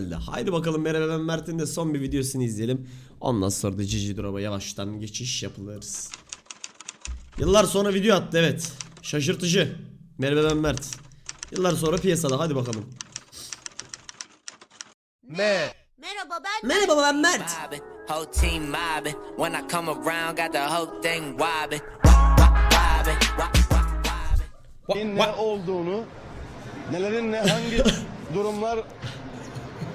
geldi. Haydi bakalım Merhaba ben Mert'in de son bir videosunu izleyelim. Ondan sonra da Cici Drop'a yavaştan geçiş yapılırız. Yıllar sonra video attı evet. Şaşırtıcı. Merhaba ben Mert. Yıllar sonra piyasada hadi bakalım. Me. Merhaba ben Merhaba ben Mert. mobbing, whole team mobbing. When I come around, got the whole thing wobbing, Wop, wop, wobbing, wop, wop, wobbing. Neyin ne olduğunu, nelerin ne hangi durumlar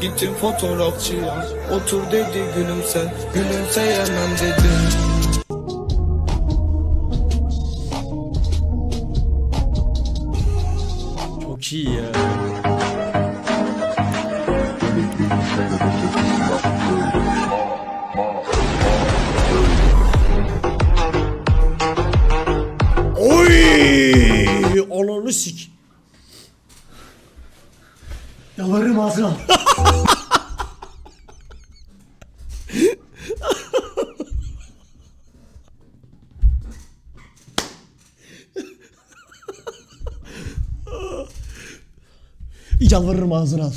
Gittim fotoğrafçıya. Otur dedi gülümse. Gülümseyemem dedim Çok iyi ya. Yalvarırım ağzına al. Yalvarırım ağzına al.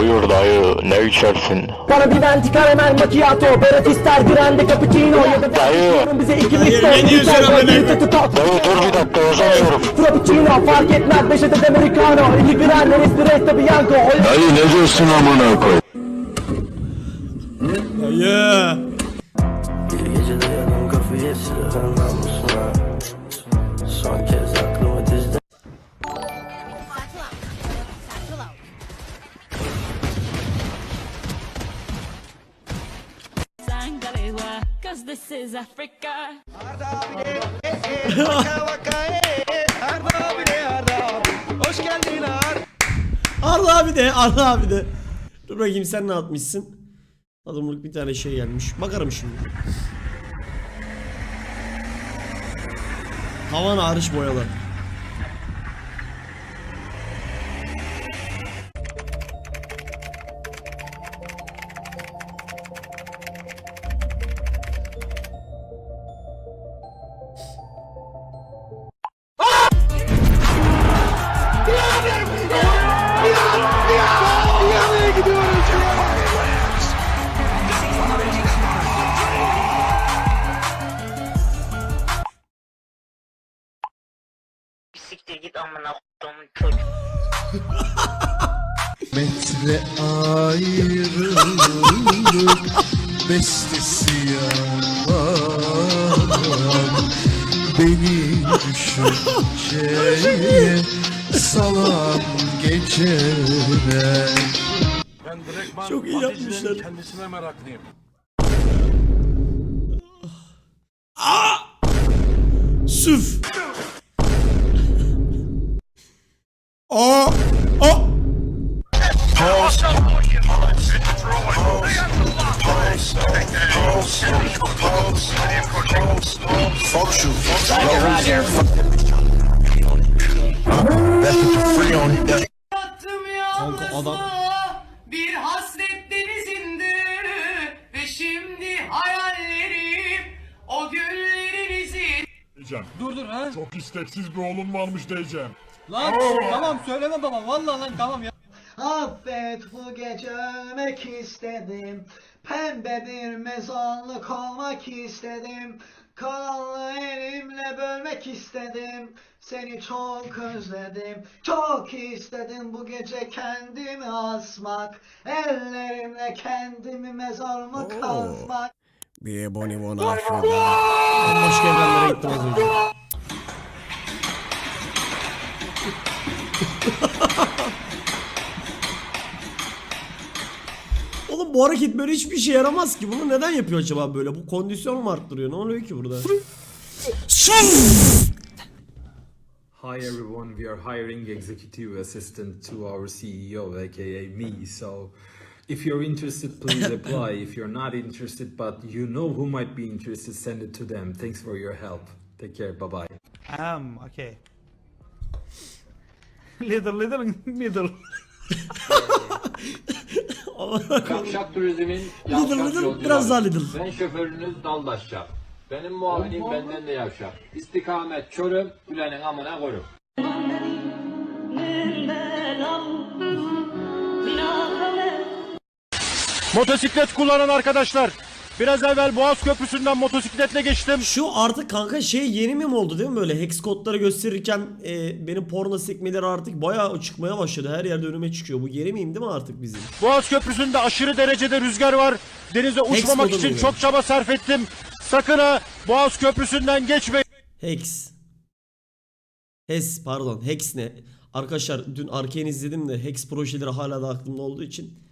Buyur dayı ne içersin? Bana bir venti karamel macchiato Berat ister grande cappuccino Ya da Dayı. bize iki litre ne diyorsun amına bir. Dayı dur bir dakika yazamıyorum. Frappuccino fark etmez beş adet americano İki grande espresso bianco Dayı ne diyorsun amına koy? Dayı. Gece dayadım kafayı silahın namusuna is Africa. Arda. Abi de, Arda abi de. Dur bakayım sen ne atmışsın? Adımlık bir tane şey gelmiş. Bakarım şimdi. Tavan hariç boyalı. Koyduğumun çocuğu. Metre ayrılık bestesi yalan Beni düşünceye salan geceler Ben direktman Çok iyi yapmışlar. kendisine meraklıyım. Süf. Kanka adam Bir hasret denizinde ve şimdi hayallerim o günlerinizi diyeceğim. Dur dur ha. Çok isteksiz bir oğlum varmış diyeceğim. Affet bu gece ölmek istedim Pembe bir mezarlık olmak istedim. Karanlığı elimle bölmek istedim. Seni çok özledim. Çok istedim bu gece kendimi asmak. Ellerimle kendimi mezarıma Oo. kazmak. Bir boni bon Afrika. Ben başka evrenlere gittim az önce. Oğlum bu hareket böyle hiçbir işe yaramaz ki. Bunu neden yapıyor acaba böyle? Bu kondisyon mu arttırıyor? Ne oluyor ki burada? Hi everyone, we are hiring executive assistant to our CEO, aka me. So if you're interested, please apply. if you're not interested, but you know who might be interested, send it to them. Thanks for your help. Take care. Bye bye. Um, okay. little, little, middle. Yavşak turizmin Little Little biraz daha Little. Ben şoförünüz Daldaşçak. Benim muavinim benden de yavşak. İstikamet Çorum, Ülenin amına korum. Motosiklet kullanan arkadaşlar. Biraz evvel Boğaz Köprüsü'nden motosikletle geçtim. Şu artık kanka şey yeni mi oldu değil mi böyle hex kodları gösterirken e, benim porno sekmeleri artık bayağı çıkmaya başladı. Her yerde önüme çıkıyor. Bu yeni miyim değil mi artık bizim? Boğaz Köprüsü'nde aşırı derecede rüzgar var. Denize uçmamak için muydu? çok çaba sarf ettim. Sakın ha Boğaz Köprüsü'nden geçmeyin. Hex. Hes pardon Hex ne? Arkadaşlar dün Arkane izledim de Hex projeleri hala da aklımda olduğu için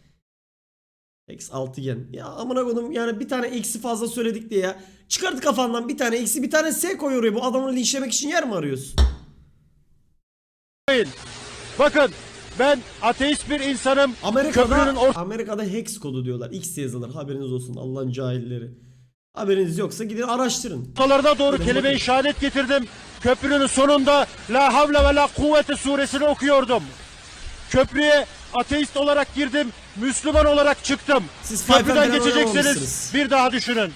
Hex altıgen. Ya amına koydum yani bir tane eksi fazla söyledik diye ya. Çıkart kafandan bir tane eksi bir tane S koy oraya. Bu adamı linçlemek için yer mi arıyorsun? Bakın ben ateist bir insanım. Amerika'da or- Amerika'da hex kodu diyorlar. X yazılır. Haberiniz olsun Allah'ın cahilleri. Haberiniz yoksa gidin araştırın. ortalarına doğru kelime-i bakın. şehadet getirdim. Köprünün sonunda La havle ve la kuvvete suresini okuyordum. Köprüye ateist olarak girdim, Müslüman olarak çıktım. Siz Köprüden geçecekseniz bir daha düşünün.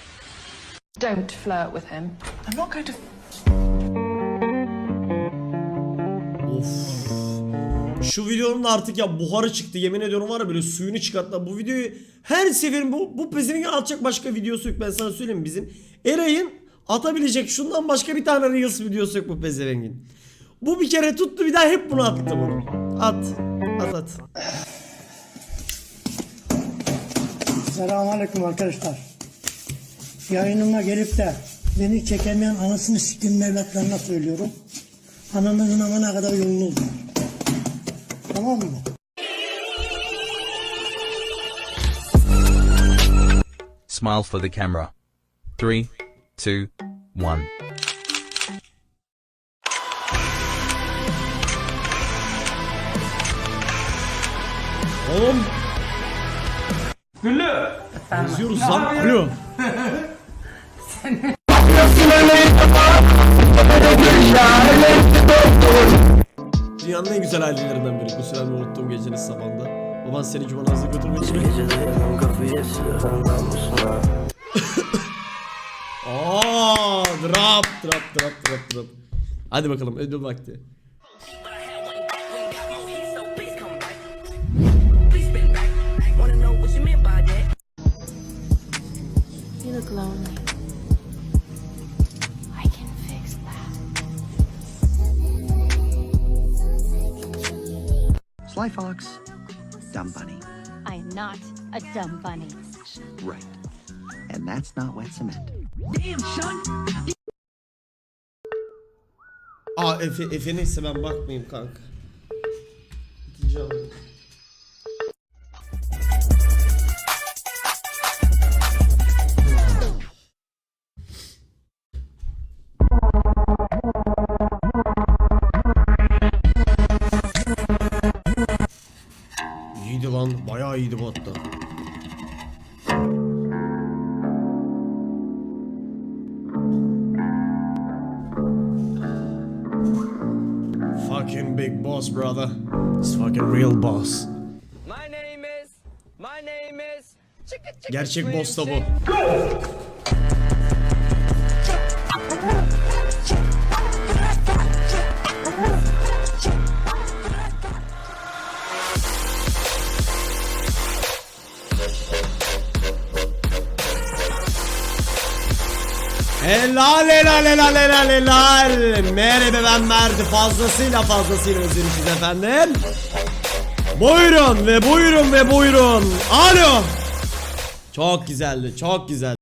Don't flirt with him. I'm not going to. Şu videonun da artık ya buharı çıktı. Yemin ediyorum var ya böyle suyunu çıkarttılar. Bu videoyu her seferin bu, bu pezevenk atacak başka videosu yok. Ben sana söyleyeyim bizim. Eray'ın atabilecek şundan başka bir tane Reels videosu yok bu pezevengin. Bu bir kere tuttu bir daha hep bunu attı bunu. At. At at. Selamünaleyküm arkadaşlar. Yayınıma gelip de beni çekemeyen anasını siktiğim evlatlarına söylüyorum. Ananızın amına kadar yolunuz var. Tamam mı? Smile for the camera. Three, two, one. Oğlum. Güllü. Yazıyoruz lan. Alo. Dünyanın en güzel ailelerinden biri. Bu süremi unuttuğum gecenin sabahında. Baban seni cuma namazına götürmek için. Aa, drop, drop, drop, drop, drop. Hadi bakalım ödül vakti. You look lonely. I can fix that. Sly Fox, Dumb Bunny. I am not a dumb bunny. Right. And that's not wet cement. Damn, son! Aa Efe, Efe neyse ben bakmayayım kanka. İkinci lan. Bayağı iyiydi bu hatta. Fucking big boss, brother. It's fucking real boss. My name is, my name is... Gerçek boss da bu. Helal helal helal helal helal. Merhaba ben Mert'i fazlasıyla fazlasıyla özlemişiz efendim. Buyurun ve buyurun ve buyurun. Alo. Çok güzeldi çok güzel.